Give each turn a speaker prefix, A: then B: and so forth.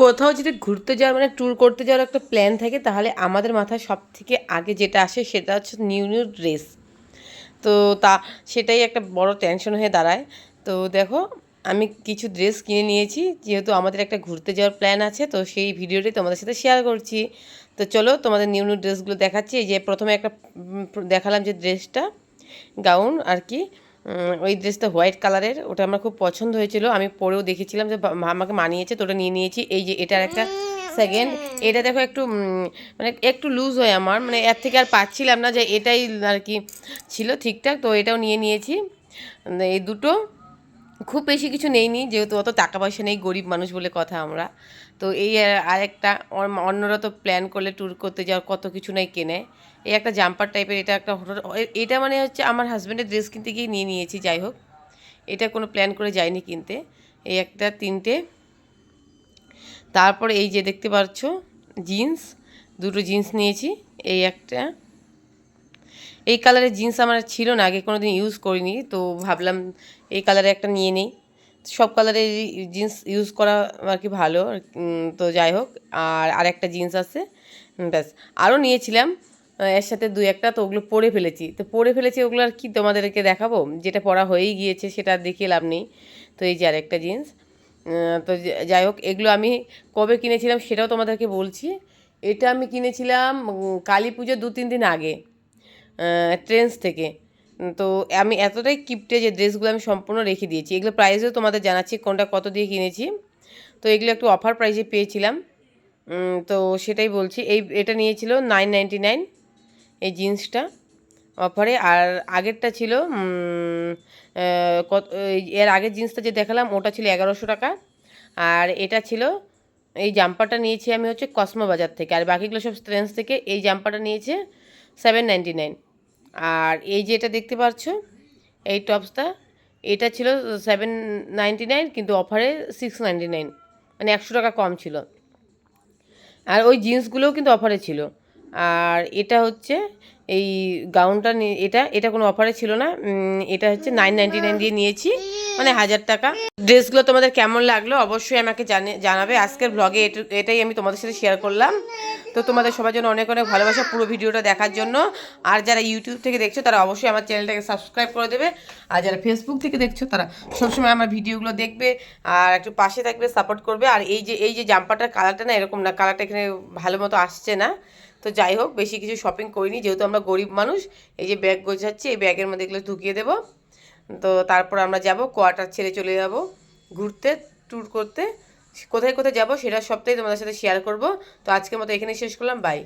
A: কোথাও যদি ঘুরতে যাওয়ার মানে ট্যুর করতে যাওয়ার একটা প্ল্যান থাকে, তাহলে আমাদের মাথায় সব থেকে আগে যেটা আসে সেটা হচ্ছে নিউ নিউ ড্রেস তো তা, সেটাই একটা বড় টেনশন হয়ে দাঁড়ায়। তো দেখো, আমি কিছু ড্রেস কিনে নিয়েছি, যেহেতু আমাদের একটা ঘুরতে যাওয়ার প্ল্যান আছে, তো সেই ভিডিওটি তোমাদের সাথে শেয়ার করছি। তো চলো, তোমাদের নিউ নিউ ড্রেসগুলো দেখাচ্ছি। যে প্রথমে একটা দেখালাম যে ড্রেসটা গাউন আর কি। ওই ড্রেসটা হোয়াইট কালারের ওটা আমার খুব পছন্দ হয়েছিল। আমি পরেও দেখেছিলাম যে আমাকে মানিয়েছে, তো ওটা নিয়ে নিয়েছি। এই যে এটার একটা সেকেন্ড এটা দেখো একটু মানে একটু লুজ হয় আমার মানে এর থেকে আর পাচ্ছিলাম না যে এটাই আর কি ছিল ঠিকঠাক, তো এটাও নিয়ে নিয়েছি। এই দুটো। খুব বেশি কিছু নেইনি, যেহেতু অত টাকা পয়সা নেই, গরিব মানুষ বলে কথা আমরা। তো এই আর- আরেকটা অন্যরা তো প্ল্যান করলে ট্যুর করতে যাওয়ার কত কিছু নাই কেনে। এই একটা জাম্পার টাইপের এটা একটা এ- এটা মানে হচ্ছে আমার হাজব্যান্ডের ড্রেস কিনতে গিয়ে নিয়ে নিয়েছি, যাই হোক। এটা কোনো প্ল্যান করে যাইনি কিনতে। এই একটা তিনটে। তারপর এই যে দেখতে পাচ্ছ জিন্স দুটো জিন্স নিয়েছি। এই একটা এই কালারের জিন্স আমার ছিল না, আগে কোনো দিন ইউজ করিনি, তো ভাবলাম এই কালারে একটা নিয়ে নিই। সব কালারের জিন্স ইউজ করা আর কি ভালো তো যাই হোক, আর আরেকটা জিন্স আছে ব্যাস। আরও নিয়েছিলাম এর সাথে দুই একটা, তো ওগুলো পরে ফেলেছি। তো পরে ফেলেছি, ওগুলো আর কি তোমাদেরকে দেখাবো, যেটা পরা হয়েই গিয়েছে সেটা আর দেখিয়ে লাভ নেই। তো এই যে আরেকটা জিন্স তো যাই হোক, এগুলো আমি কবে কিনেছিলাম সেটাও তোমাদেরকে বলছি। এটা আমি কিনেছিলাম কালী পুজোর দু তিন দিন আগে। ট্রেন্স থেকে। তো আমি এতটাই কিপটে যে ড্রেসগুলো আমি সম্পূর্ণ রেখে দিয়েছি। এগুলো প্রাইসও তোমাদের জানাচ্ছি কোনটা কত দিয়ে কিনেছি। তো এগুলো একটু অফার প্রাইসে পেয়েছিলাম। তো সেটাই বলছি। এই, এটা নিয়েছিল নাইন নাইনটি নাইন এই জিন্সটা অফারে আর আগেরটা ছিল কত এর আগের জিন্সটা যে দেখালাম, ওটা ছিল এগারোশো টাকা। আর এটা ছিল, এই জাম্পারটা নিয়েছি আমি হচ্ছে কসমো বাজার থেকে। আর বাকিগুলো সব ট্রেন্স থেকে এই জাম্পারটা নিয়েছে সেভেন নাইনটি নাইন আর এই যে এটা দেখতে পাচ্ছ, এই টপসটা, এটা ছিল সেভেন নাইন কিন্তু অফারে সিক্স নাইন মানে একশো টাকা কম ছিল। আর ওই জিন্সগুলোও কিন্তু অফারে ছিল। আর এটা হচ্ছে এই গাউনটা এটা এটা কোনো অফারে ছিল না এটা হচ্ছে নাইন নাইন দিয়ে নিয়েছি। মানে হাজার টাকা। ড্রেসগুলো তোমাদের কেমন লাগল অবশ্যই আমাকে জানে জানাবে। আজকের ব্লগে এটাই আমি তোমাদের সাথে শেয়ার করলাম। তো তোমাদের সবার জন্য অনেক অনেক ভালোবাসা পুরো ভিডিওটা দেখার জন্য। আর যারা ইউটিউব থেকে দেখছ, তারা অবশ্যই আমার চ্যানেলটাকে সাবস্ক্রাইব করে দেবে। আর যারা ফেসবুক থেকে দেখছ, তারা সবসময় আমার ভিডিওগুলো দেখবে। আর একটু পাশে থাকবে সাপোর্ট করবে। আর এই যে এই যে জাম্পারটার কালারটা না, এরকম না কালারটা এখানে ভালো মতো আসছে না। তো যাই হোক, বেশি কিছু শপিং করিনি। যেহেতু আমরা গরিব মানুষ, এই যে ব্যাগ গোছাচ্ছি, এই ব্যাগের মধ্যে এগুলো ঢুকিয়ে দেবো। তো তারপর আমরা যাব, কোয়ার্টার ছেড়ে চলে যাব, ঘুরতে ট্যুর করতে। কোথায় কোথায় যাব সেটা সবটাই তোমাদের সাথে শেয়ার করব। তো আজকের মতো এখানেই শেষ করলাম বাই